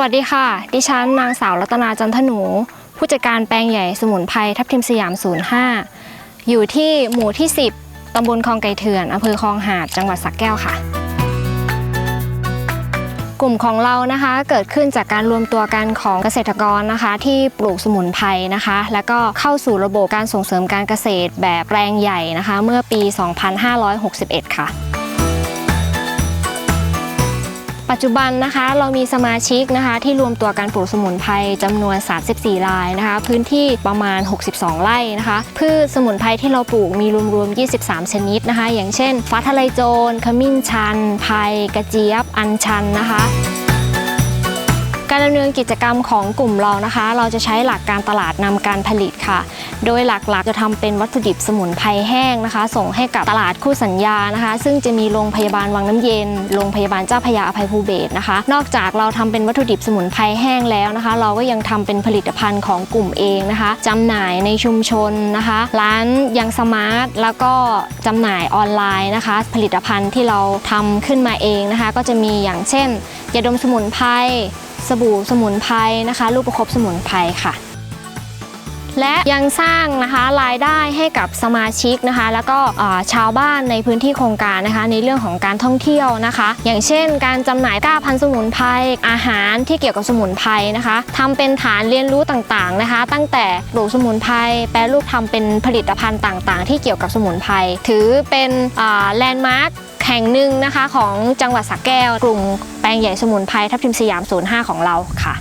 วัสดีค่ะ ดิฉันนางสาวรัตนาจันทหนู ผู้จัดการแปลงใหญ่สมุนไพรทับทิมสยาม 05 อยู่ที่หมู่ที่ 10 ตำบลคลองไก่เถื่อนอำเภอคลองหาด จังหวัดสระแก้วค่ะ กลุ่มของเรานะคะเกิดขึ้นจากการรวมตัวกันของเกษตรกรนะคะ ที่ปลูกสมุนไพรนะคะ แล้วก็เข้าสู่ระบบการส่งเสริมการเกษตรแบบแปลงใหญ่นะคะ เมื่อปี 2561 ค่ะ ปัจจุบันนะคะ เรามีสมาชิกนะคะ ที่รวมตัวการปลูกสมุนไพรจำนวน 34 รายนะคะ พื้นที่ประมาณ 62 ไร่นะคะพืชสมุนไพรที่เราปลูกมีรวมๆ 23 ชนิดนะคะ อย่างเช่นฟ้าทะลายโจรขมิ้นชันไผ่กระเจี๊ยบ อัญชันนะคะ การดำเนินกิจกรรมของกลุ่มเรานะคะ เราจะใช้หลักการตลาดนำการผลิตค่ะ โดยหลักๆจะทำเป็นวัตถุดิบสมุนไพรแห้งนะคะ ส่งให้กับตลาดคู่สัญญานะคะ ซึ่งจะมีโรงพยาบาลวังน้ำเย็นโรงพยาบาลเจ้าพยาอภัยภูเบศนะคะ นอกจากเราทำเป็นวัตถุดิบสมุนไพรแห้งแล้วนะคะ เราก็ยังทำเป็นผลิตภัณฑ์ของกลุ่มเองนะคะจำหน่ายในชุมชนนะคะ ร้านยังสมาร์ทแล้วก็จำหน่ายออนไลน์นะคะ ผลิตภัณฑ์ที่เราทำขึ้นมาเองนะคะ ก็จะมีอย่างเช่นยาดมสมุนไพรสบู่สมุนไพรนะคะ ลูกประคบสมุนไพรค่ะ และยังสร้างนะคะรายได้ให้กับสมาชิกนะคะ แล้วก็ชาวบ้านในพื้นที่โครงการนะคะ ในเรื่องของการท่องเที่ยวนะคะ อย่างเช่น การจำหน่ายก้าพันสมุนไพรอาหารที่เกี่ยวกับสมุนไพรนะคะทำเป็นฐานเรียนรู้ต่างๆนะคะ ตั้งแต่ปลูกสมุนไพรแปรรูปทำเป็นผลิตภัณฑ์ต่างๆ ที่เกี่ยวกับสมุนไพรถือเป็นแลนด์มาร์ค แห่งหนึ่งนะคะของจังหวัดสระแก้ว กลุ่มแปลงใหญ่สมุนไพรทับทิมสยาม 05 ของเราค่ะ